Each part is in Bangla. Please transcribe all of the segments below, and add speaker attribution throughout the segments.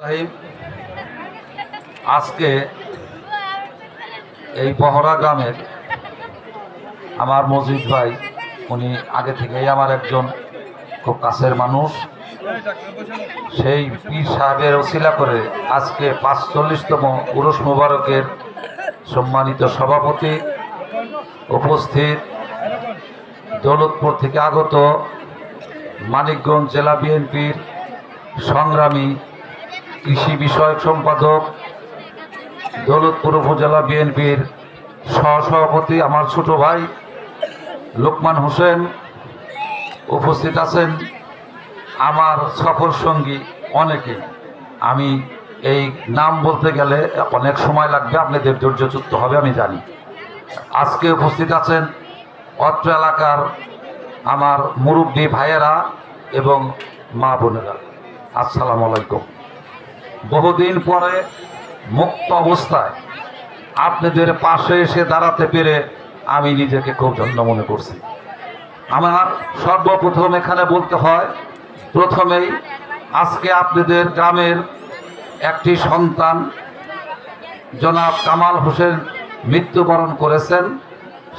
Speaker 1: সাহেব, আজকে এই পহরা গ্রামের আমার মজিদ ভাই, উনি আগে থেকেই আমার একজন খুব কাছের মানুষ। সেই পীর সাহেবের ওসিলা করে আজকে পাঁচচল্লিশতম পুরুষ মোবারকের সম্মানিত সভাপতি উপস্থিত। দৌলতপুর থেকে আগত মানিকগঞ্জ জেলা বিএনপির সংগ্রামী কৃষি বিষয়ক সম্পাদক, দৌলতপুর উপজেলা বিএনপির সহসভাপতি আমার ছোট ভাই লোকমান হোসেন উপস্থিত আছেন, আমার সফর সঙ্গী অনেকে। আমি এই নাম বলতে গেলে অনেক সময় লাগবে, আপনাদের ধৈর্যচ্যুত হবে, আমি জানি। আজকে উপস্থিত আছেন অত্র এলাকার আমার মুরব্বী ভাইয়েরা এবং মা বোনেরা। আসসালামু আলাইকুম। বহুদিন পরে মুক্ত অবস্থায় আপনাদের পাশে এসে দাঁড়াতে পেরে আমি নিজেকে খুব ধন্য মনে করছি। আমার সর্বপ্রথম এখানে বলতে হয়, প্রথমেই আজকে আপনাদের গ্রামের একটি সন্তান জনাব কামাল হোসেন মৃত্যুবরণ করেছেন।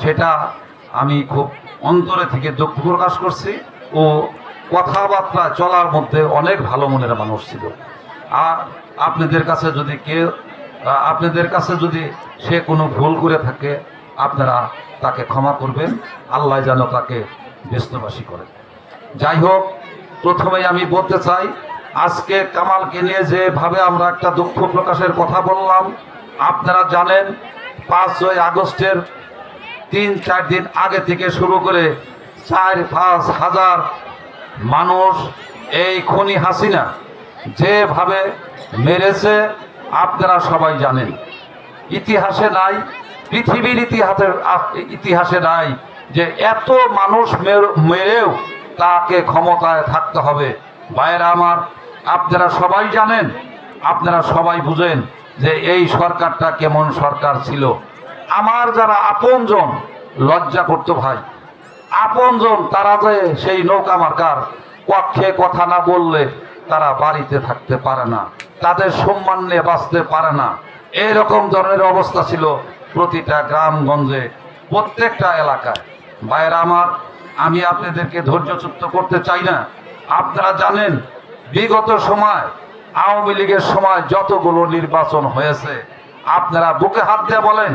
Speaker 1: সেটা আমি খুব অন্তরে থেকে দুঃখ প্রকাশ করছি ও কথাবার্তা চলার মধ্যে অনেক ভালো মনের মানুষ ছিল। আপনাদের কাছে যদি কেউ আপনাদের কাছে যদি সে কোনো ভুল করে থাকে, আপনারা তাকে ক্ষমা করবেন। আল্লাহ যেন তাকে ব্যস্তবাসী করেন যাই হোক, প্রথমেই আমি বলতে চাই, আজকে কামালকে নিয়ে যেভাবে আমরা একটা দুঃখ প্রকাশের কথা বললাম, আপনারা জানেন, পাঁচই আগস্টের তিন, চার দিন আগে থেকে শুরু করে চার, পাঁচ হাজার মানুষ এই খনি হাসিনা যেভাবে মেরেছে, আপনারা সবাই জানেন। ইতিহাসে নাই, পৃথিবীর ইতিহাসের ইতিহাসে নাই যে এত মানুষ মের- মেরেও তাকে ক্ষমতায় থাকতে হবে। বাইরে আমার, আপনারা সবাই জানেন, আপনারা সবাই বুঝেন যে এই সরকারটা কেমন সরকার ছিল। আমার যারা আপনজন, লজ্জা করতো ভাই, আপনজন তারা যে সেই নৌকা মার্কার পক্ষে কথা না বললে তারা বাড়িতে থাকতে পারে না, তাদের সম্মান নিয়ে বাঁচতে পারে না। এইরকম ধরনের অবস্থা ছিল প্রতিটা গ্রামগঞ্জে, প্রত্যেকটা এলাকায়। ভাইয়েরা আমার, আমি আপনাদেরকে ধৈর্যচ্যুত করতে চাই না। আপনারা জানেন, বিগত সময়, আওয়ামী লীগের সময় যতগুলো নির্বাচন হয়েছে, আপনারা বুকে হাত দিয়ে বলেন,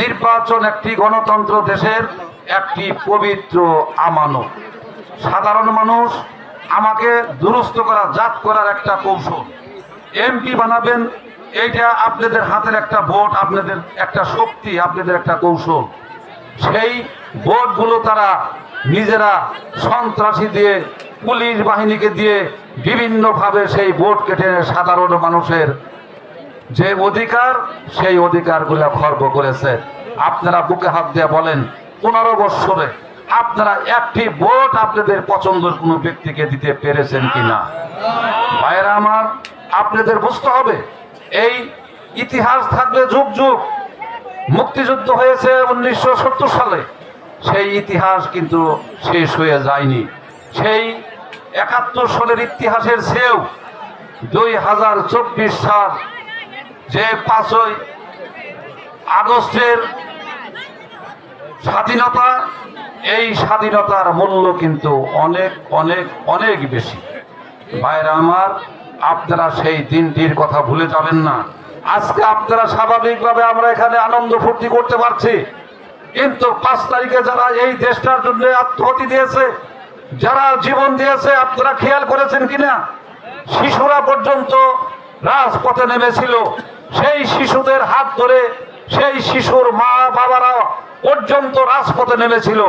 Speaker 1: নির্বাচন একটি গণতন্ত্র দেশের একটি পবিত্র আমানত। সাধারণ মানুষ আমাকে দুরস্ত করা, জাত করার একটা কৌশল। এমপি বানাবেন, এইটা আপনাদের হাতের একটা ভোট, আপনাদের একটা শক্তি, আপনাদের একটা কৌশল। সেই ভোটগুলো তারা নিজেরা সন্ত্রাসী দিয়ে, পুলিশ বাহিনীকে দিয়ে বিভিন্নভাবে সেই ভোট কেটে সাধারণ মানুষের। যে অধিকার, সেই অধিকারগুলো খর্ব করেছে। আপনারা বুকে হাত দিয়ে বলেন, পনেরো বৎসরে আপনারা একটি ভোট আপনাদের পছন্দের কোনো ব্যক্তিকে দিতে পেরেছেন কিনা? ভাইয়েরা আমার, আপনাদের বুঝতে হবে, এই ইতিহাস থাকবে যুগ যুগ। মুক্তিযুদ্ধ হয়েছে উনিশশো সত্তর সালে। সেই ইতিহাস কিন্তু শেষ হয়ে যায়নি। সেই একাত্তর সালের ইতিহাসের চেয়েও দুই হাজার চব্বিশ সাল যে পাঁচই আগস্টের স্বাধীনতা এই স্বাধীনতার মূল্য কিন্তু অনেক অনেক অনেক বেশি। ভাইরা আমার, আপনারা সেই দিনটির কথা ভুলে যাবেন না। আজকে আপনারা স্বাভাবিকভাবে আমরা এখানে আনন্দ ফুর্তি করতে পারছি। কিন্তু পাঁচ তারিখে যারা এই দেশটার জন্য আত্মহতি দিয়েছে, যারা জীবন দিয়েছে, আপনারা খেয়াল করেছেন কিনা? শিশুরা পর্যন্ত রাজপথে নেমেছিল। সেই শিশুদের হাত ধরে সেই শিশুর মা বাবারা পর্যন্ত রাজপথে নেমেছিল।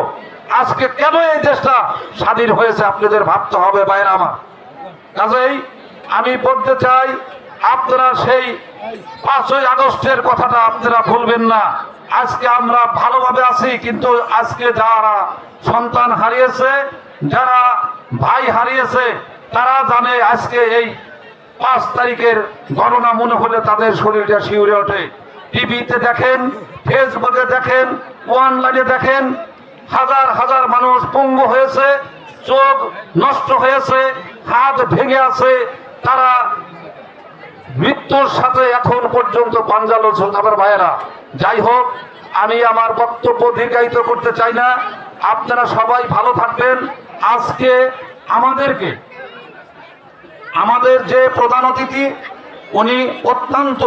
Speaker 1: আজকে কেন এই দেশটা স্বাধীন হয়েছে আপনাদের ভাবতে হবে বাইরে আমার। কাজেই আমি বলতে চাই, আপনারা সেই পাঁচই আগস্টের কথাটা আপনারা ভুলবেন না। আজকে আমরা ভালোভাবে আছি, কিন্তু আজকে যারা সন্তান হারিয়েছে, যারা ভাই হারিয়েছে, তারা জানে আজকে এই পাঁচ তারিখের গণনা মনে হলে তাদের শরীরটা শিউরে ওঠে। টিভিতে দেখেন, ফেসবুকে দেখেন, অনলাইনে দেখেন, হাজার হাজার মানুষ পঙ্গু হয়েছে, চোখ নষ্ট হয়েছে, হাত ভেঙে আছে, তারা মৃত্যুর সাথে এখন পর্যন্ত পাঞ্জা লড়ছেন আমার ভাইয়েরা। যাই হোক, আমি আমার বক্তব্য দীর্ঘায়িত করতে চাই না। আপনারা সবাই ভালো থাকবেন। আজকে আমাদেরকে, আমাদের যে প্রধান অতিথি, উনি অত্যন্ত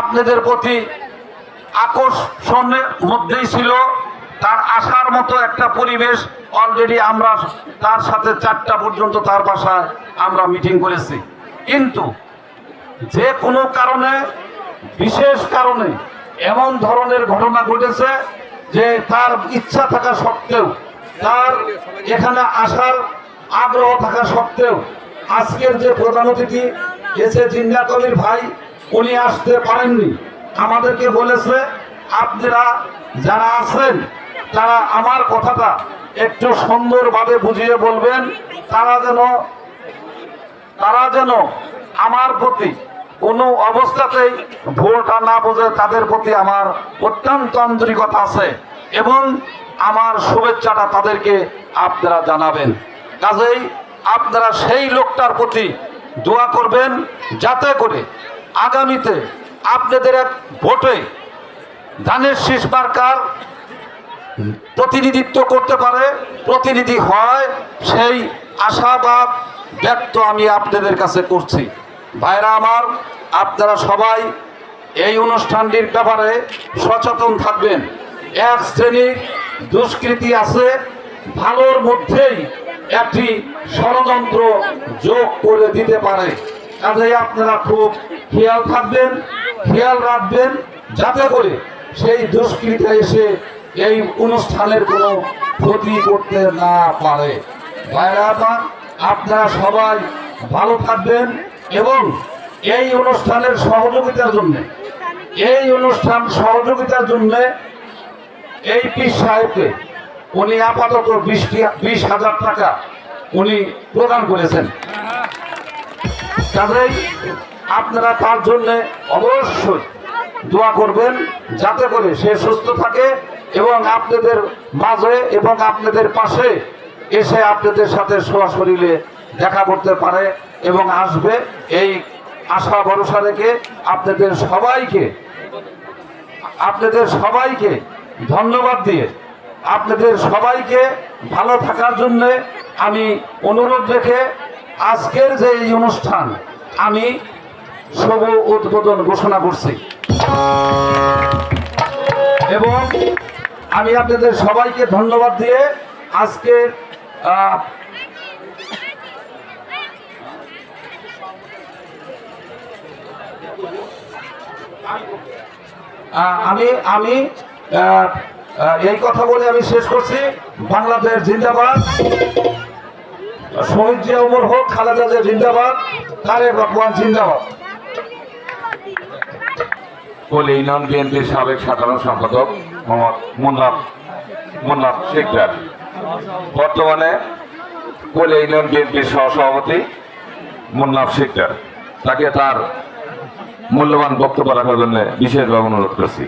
Speaker 1: আপনাদের প্রতি আকর্ষণের মধ্যেই ছিল, তার আসার মতো একটা পরিবেশ অলরেডি আমরা তার সাথে চারটা পর্যন্ত তার বাসায় আমরা মিটিং করেছি। কিন্তু যে কোনো কারণে, বিশেষ কারণে এমন ধরনের ঘটনা ঘটেছে যে তার ইচ্ছা থাকা সত্ত্বেও, তার এখানে আসার আগ্রহ থাকা সত্ত্বেও, আজকের যে প্রধান অতিথি এসে জিন্দা কবির ভাই উনি আসতে পারেননি। আমাদেরকে বলেছে, আপনারা যারা আছেন, তারা আমার কথাটা একটু সুন্দরভাবে বুঝিয়ে বলবেন। তারা যেন তারা যেন আমার প্রতি কোনো অবস্থাতেই ভুলটা না বোঝে, তাদের প্রতি আমার অত্যন্ত আন্তরিকতা আছে এবং আমার শুভেচ্ছাটা তাদেরকে আপনারা জানাবেন। কাজেই আপনারা সেই লোকটার প্রতি দোয়া করবেন, যাতে করে আগামীতে আপনাদের এক ভোটে ধানের শীষ মার্কার প্রতিনিধিত্ব করতে পারে, প্রতিনিধি হয়, সেই আশাবাদ ব্যক্ত আমি আপনাদের কাছে করছি। ভাইরা আমার, আপনারা সবাই এই অনুষ্ঠানটির ব্যাপারে সচেতন থাকবেন। এক শ্রেণির দুষ্কৃতি আছে, ভালোর মধ্যেই একটি ষড়যন্ত্র যোগ করে দিতে পারে। কাজেই আপনারা খুব খেয়াল থাকবেন, খেয়াল রাখবেন, যাতে করে সেই দুষ্কৃতি এসে এই অনুষ্ঠানের কোনো ক্ষতি করতে না পারে। আপনারা সবাই ভালো থাকবেন এবং এই অনুষ্ঠানের সহযোগিতার জন্য, এই অনুষ্ঠান সহযোগিতার জন্য এই পীর সাহেবকে উনি আপাতত বিশ হাজার টাকা উনি প্রদান করেছেন। কাজেই আপনারা তার জন্য অবশ্যই দোয়া করবেন যাতে করে সে সুস্থ থাকে এবং আপনাদের মাঝে এবং আপনাদের পাশে এসে আপনাদের সাথে সরাসরিলে দেখা করতে পারে এবং আসবে। এই আশা, ভরসা রেখে আপনাদের সবাইকে আপনাদের সবাইকে ধন্যবাদ দিয়ে আপনাদের সবাইকে ভালো থাকার জন্য আমি অনুরোধ রেখে আজকের যে এই অনুষ্ঠান, আমি শুভ উদ্বোধন ঘোষণা করছি। এবং আমি আপনাদের সবাইকে ধন্যবাদ দিয়ে আজকের আমি আমি এই কথা বলে আমি শেষ করছি। বাংলাদেশ জিন্দাবাদ। শহীদ জিয়া হোক, খালেদা জিয়া জিন্দাবাদ, তারেক রহমান জিন্দাবাদ।
Speaker 2: কোল ইউনিয়ন বিএনপির সাবেক সাধারণ সম্পাদক মোহাম্মদ মুন্নাফ মুন্নাফ শেখদার। বর্তমানে কোল ইউনিয়ন বিএনপির সহসভাপতি মুন্নাফ শেখদার। তাকে তার মূল্যবান বক্তব্য রাখার জন্য বিশেষভাবে অনুরোধ করছি।